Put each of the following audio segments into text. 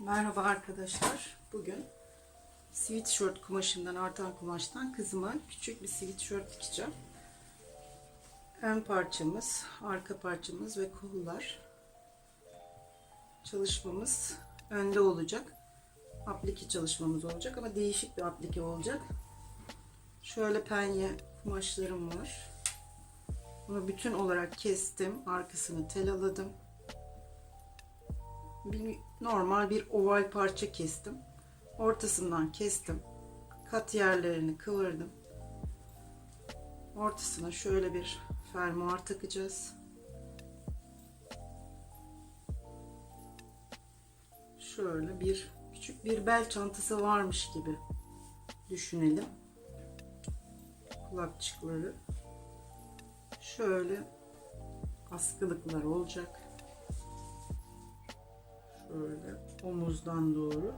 Merhaba arkadaşlar. Bugün sweatshirt kumaşından, artan kumaştan kızıma küçük bir sweatshirt dikeceğim. Ön parçamız, arka parçamız ve kollar. Çalışmamız önde olacak. Aplike çalışmamız olacak ama değişik bir aplike olacak. Şöyle penye kumaşlarım var. Bunu bütün olarak kestim. Arkasını telaladım bir, normal bir oval parça kestim. Ortasından kestim. Kat yerlerini kıvırdım. Ortasına şöyle bir fermuar takacağız. Şöyle bir küçük bir bel çantası varmış gibi düşünelim. Kulakçıkları. Şöyle askılıklar olacak böyle omuzdan doğru.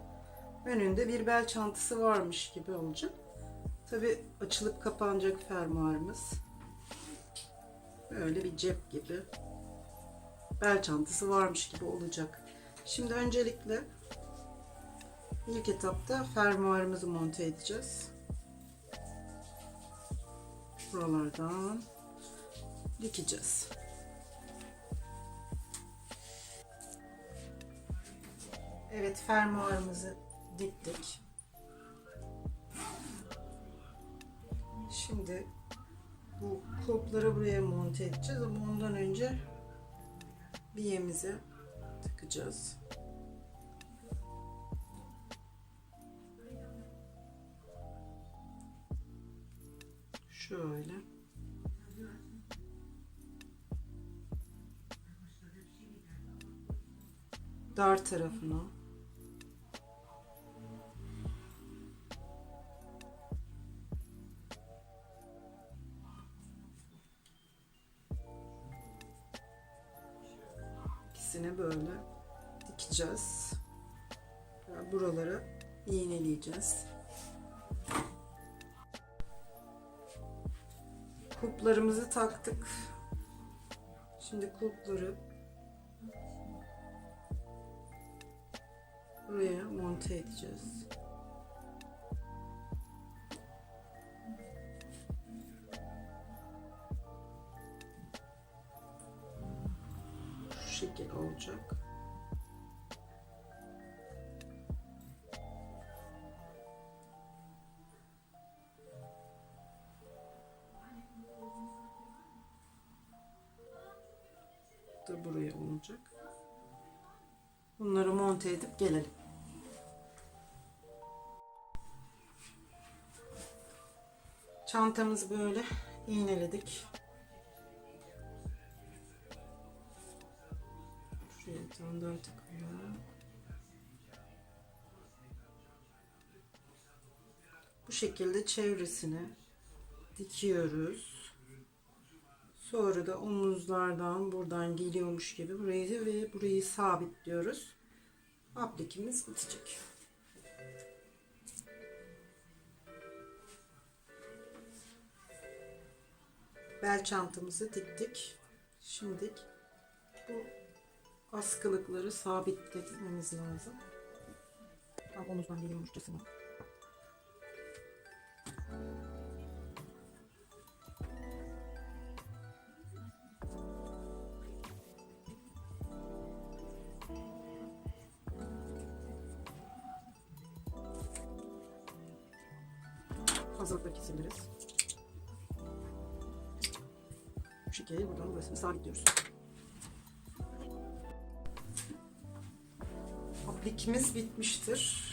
Önünde bir bel çantası varmış gibi olacak. Tabi açılıp kapanacak fermuarımız. Böyle bir cep gibi. Bel çantası varmış gibi olacak. Şimdi öncelikle ilk etapta fermuarımızı monte edeceğiz. Buralardan dikeceğiz. Evet fermuarımızı diktik. Şimdi bu kulpları buraya monte edeceğiz ama ondan önce biyemizi takacağız. Şöyle. Dar tarafına iğneleyeceğiz. Kulplarımızı taktık. Şimdi kulpları buraya monte edeceğiz. Şu şekil olacak. Olacak. Bunları monte edip gelelim. Çantamızı böyle iğneledik. Şuraya bir takalım. Bu şekilde çevresini dikiyoruz. Sonra da omuzlardan buradan geliyormuş gibi burayı ve burayı sabitliyoruz. Aplikimiz bitecek. Bel çantamızı diktik. Şimdi bu askılıkları sabitlememiz lazım. Tam omuzdan geliyormuşçasına. Fazlalıkları kesebiliriz. Bu şekilde buradan burasını sabitliyoruz. Aplikimiz bitmiştir.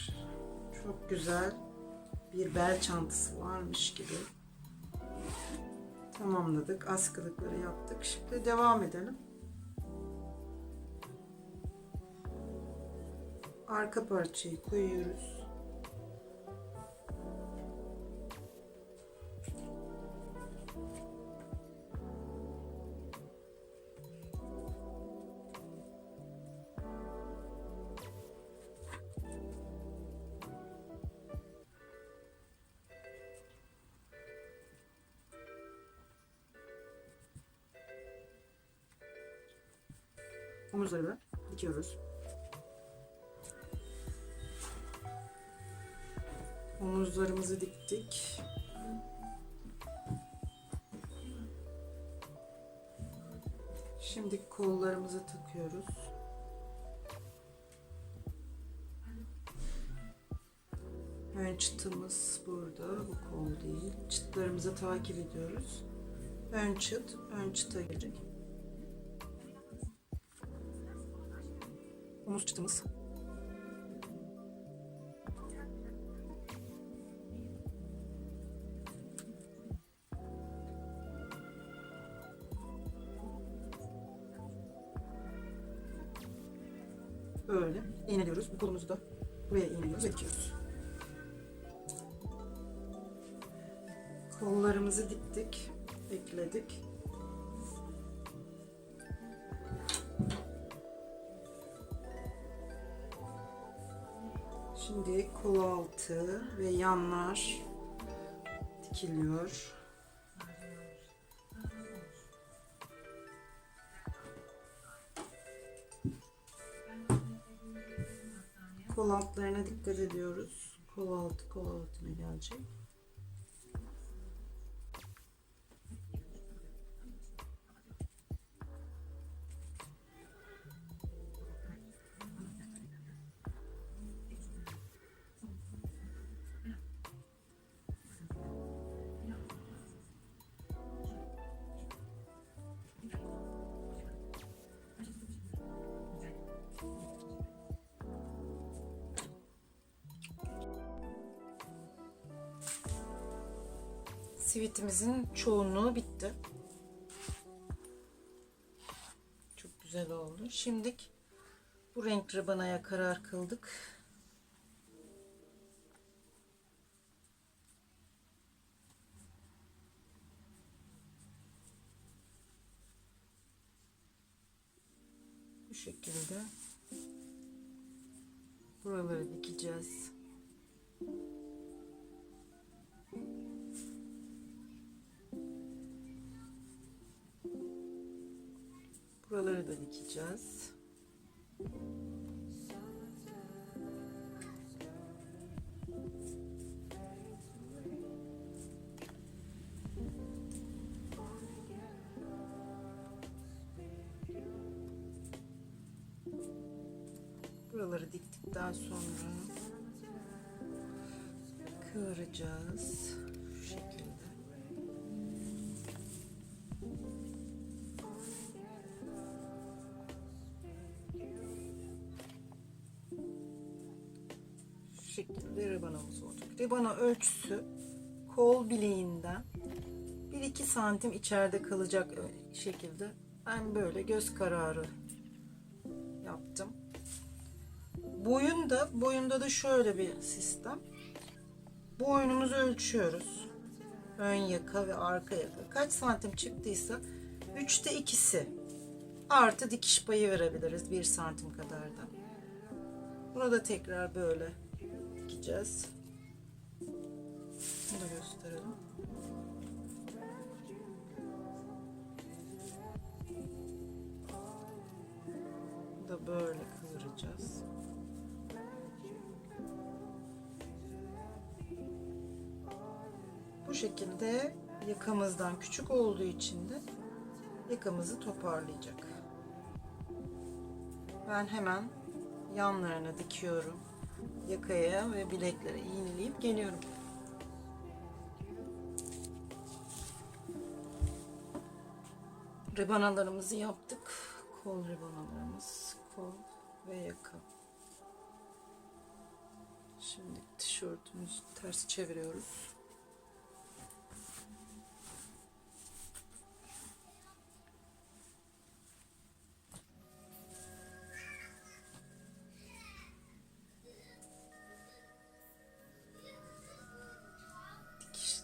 Çok güzel bir bel çantası varmış gibi. Tamamladık. Askılıkları yaptık. Şimdi devam edelim. Arka parçayı koyuyoruz. Omuzları da dikiyoruz. Omuzlarımızı diktik. Şimdi kollarımızı takıyoruz. Ön çıtımız burada. Bu kol değil. Çıtlarımızı takip ediyoruz. Ön çıt, ön çıta girecek. Omuz çıtımız. Böyle iğneliyoruz. Bu kolumuzu da buraya iğneliyoruz dikiyoruz. Kollarımızı diktik, ekledik. Kol altı ve yanlar dikiliyor. Kol altlarına dikkat ediyoruz. Kol altı kol altına gelecek. Sivitimizin çoğunluğu bitti. Çok güzel oldu. Şimdilik bu renk ribanaya karar kıldık. Bu şekilde buraları dikeceğiz. Buraları da dikeceğiz. Buraları diktikten sonra kıvıracağız. Şu şekilde. Ribanamız olacak. Ribana ölçüsü kol bileğinden 1-2 santim içeride kalacak şekilde ben böyle göz kararı yaptım. Boyunda, boyunda da şöyle bir sistem. Boynumuzu ölçüyoruz. Ön yaka ve arka yaka. Kaç santim çıktıysa 3'te ikisi artı dikiş payı verebiliriz 1 santim kadar da. Bunu da tekrar böyle dikeceğiz. Bunu da gösterelim. Bu da böyle kıvıracağız. Bu şekilde yakamızdan küçük olduğu için de yakamızı toparlayacak. Ben hemen yanlarına dikiyorum. Yakaya ve bileklere iğneleyip geliyorum. Ribanalarımızı yaptık. Kol ribanalarımız, kol ve yaka. Şimdi tişörtümüzü ters çeviriyoruz.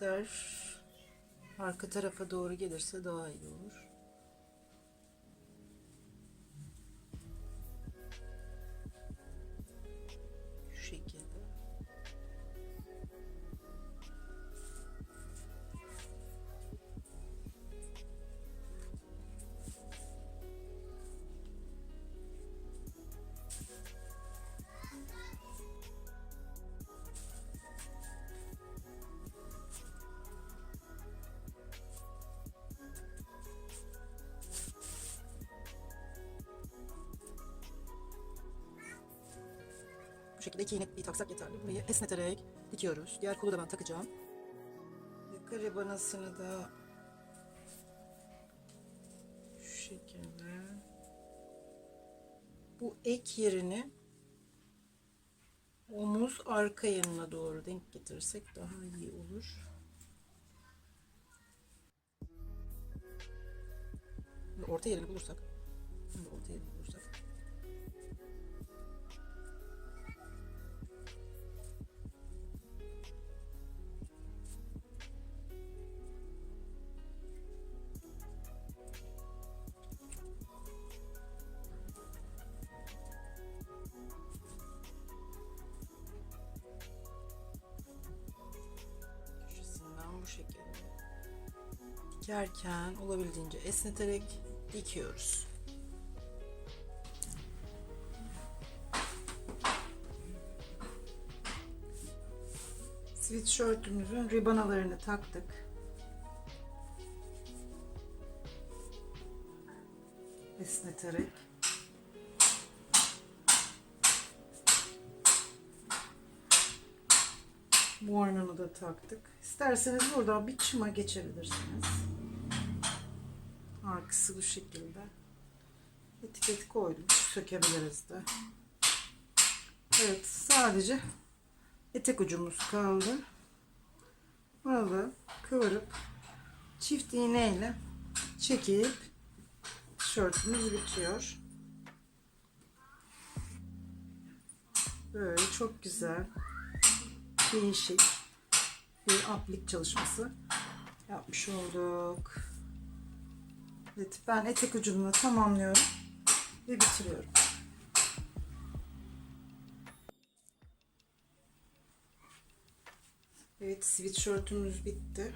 Dikişler arka tarafa doğru gelirse daha iyi olur. Bu şekilde iki iğne taksak yeterli. Burayı esneterek dikiyoruz. Diğer kolu da ben takacağım. Yaka da şu şekilde bu ek yerini omuz arka yanına doğru denk getirirsek daha iyi olur. Orta yerini bulursak orta yerini bulursak köşesinden bu şekilde dikerken olabildiğince esneterek dikiyoruz. Sweatshirt'ümüzün ribanalarını taktık. Esneterek. Boynunu da taktık. İsterseniz buradan bir çıma geçebilirsiniz. Arkası bu şekilde. Etiket koydum. Sökebiliriz de. Evet sadece etek ucumuz kaldı. Da kıvırıp çift iğneyle çekip tişörtümüz bitiyor. Böyle çok güzel değişik bir aplik çalışması yapmış olduk. Evet ben etek ucunu tamamlıyorum ve bitiriyorum. Evet sweatshirtümüz bitti.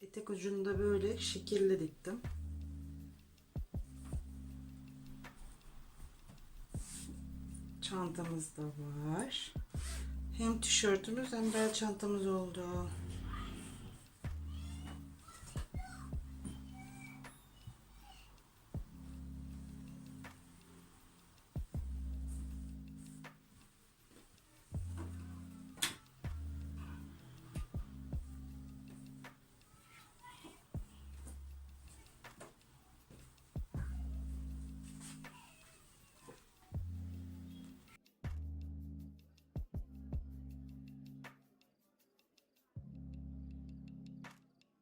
Etek ucunu da böyle şekilli diktim. Çantamız da var. Hem tişörtümüz hem bel çantamız oldu.